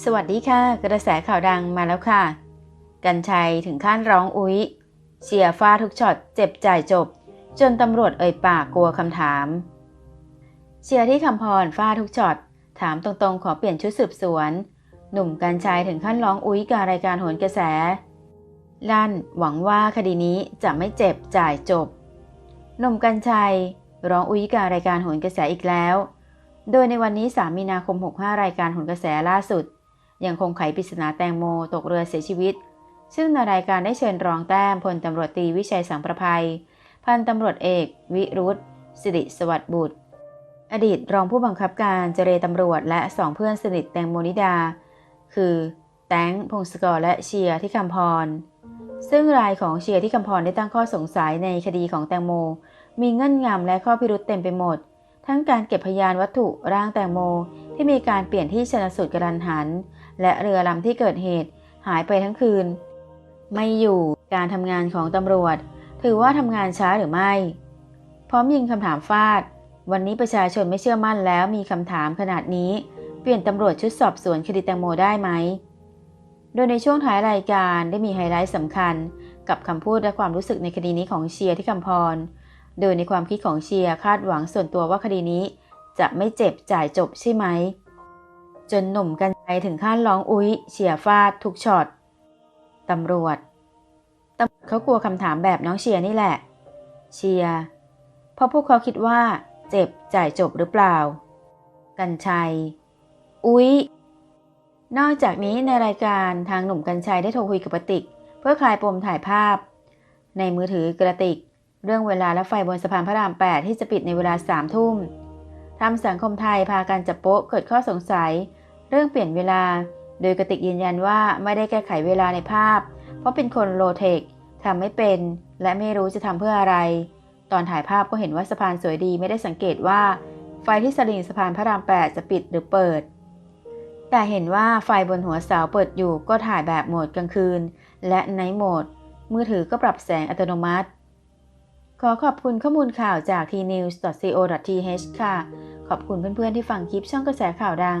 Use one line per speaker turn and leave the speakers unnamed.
สวัสดีค่ะ กระแสข่าวดังมาแล้วค่ะ กันชัยถึงขั้นร้องอุ๊ยเชียร์ฟาทุกช็อตเจ็บจ่ายจบ จนตำรวจเอ่ยปากกลัวคำถาม เชียร์ที่คำพรฟาทุกช็อต ถามตรงๆ ขอเปลี่ยนชุดสืบสวน หนุ่มกันชัยถึงขั้นร้องอุ๊ยกับรายการโหนกระแส ลั่นหวังว่าคดีนี้จะไม่เจ็บจ่ายจบ หนุ่มกันชัยร้องอุ๊ยกับรายการโหนกระแสอีกแล้ว โดยในวันนี้ 3 มีนาคม 65 รายการโหนกระแสล่าสุด ยังคงไขปริศนาแตงโมตกเรือเสียชีวิต ซึ่งในรายการได้เชิญรองแต้มพลตำรวจตีวิชัยสังประภัย พันตำรวจเอก วิรุธสิริสวัสดิ์บุตร อดีตรองผู้บังคับการเจรตำรวจและสองเพื่อนสนิทแตงโมนิดา คือแตงพงศกรและเชียร์ที่คำพร ซึ่งรายของเชียร์ที่คำพรได้ตั้งข้อสงสัยในคดีของแตงโม มีเงื่อนงำและข้อพิรุษเต็มไปหมด ทั้งการเก็บพยานวัตถุร่างแตงโมที่มีการเปลี่ยนที่ชนสูตรกระดันหัน และเรือลำที่เกิดเหตุหายไปทั้งคืน ไม่อยู่การทำงานของตำรวจ ถือว่าทำงานช้าหรือไม่ พร้อมยิงคำถามฟาด วันนี้ประชาชนไม่เชื่อมั่นแล้วมีคำถามขนาดนี้ เปลี่ยนตำรวจชุดสอบสวนคดีแตงโมได้ไหม โดยในช่วงท้ายรายการได้มีไฮไลท์สำคัญ กับคำพูดและความรู้สึกในคดีนี้ของเชียร์ที่คำพร โดยในความคิดของเชียร์คาดหวังส่วนตัวว่าคดีนี้ จะไม่เจ็บจ่ายจบใช่ไหมจนหนุ่มกัน ชัยถึงขั้นร้องอุ๊ยเชียร์ฟาดทุกช็อตตำรวจตำรวจเขากลัวคำถามแบบน้องเชียร์นี่แหละ เชียร์เพราะพวกเขาคิดว่า เจ็บจ่ายจบหรือเปล่า กันชัย อุ๊ย นอกจากนี้ในรายการทางหนุ่มกันชัยได้โทรคุยกับกระติก เพื่อคลายปมถ่ายภาพ ในมือถือกระติก เรื่องเวลาและไฟบนสะพานพระราม 8 ที่จะปิดในเวลาสามทุ่มทำสังคมไทยพากันจับโป๊ะเกิดข้อสงสัย เรื่องเปลี่ยนเวลา โดยกระติกยืนยันว่าไม่ได้แก้ไขเวลาในภาพ เพราะเป็นคนโลเทคทำไม่เป็น และไม่รู้จะทำเพื่ออะไร ตอนถ่ายภาพก็เห็นว่าสะพานสวยดีไม่ได้สังเกตว่า ไฟที่สลิงสะพานพระราม 8 จะปิดหรือเปิด แต่เห็นว่าไฟบนหัวเสาเปิดอยู่ก็ถ่ายแบบโหมดกลางคืน และไนท์โหมด มือถือก็ปรับแสงอัตโนมัติ ขอขอบคุณข้อมูลข่าวจาก tnews.co.th ค่ะ ขอบคุณเพื่อนๆที่ฟังคลิปช่องกระแสข่าวดัง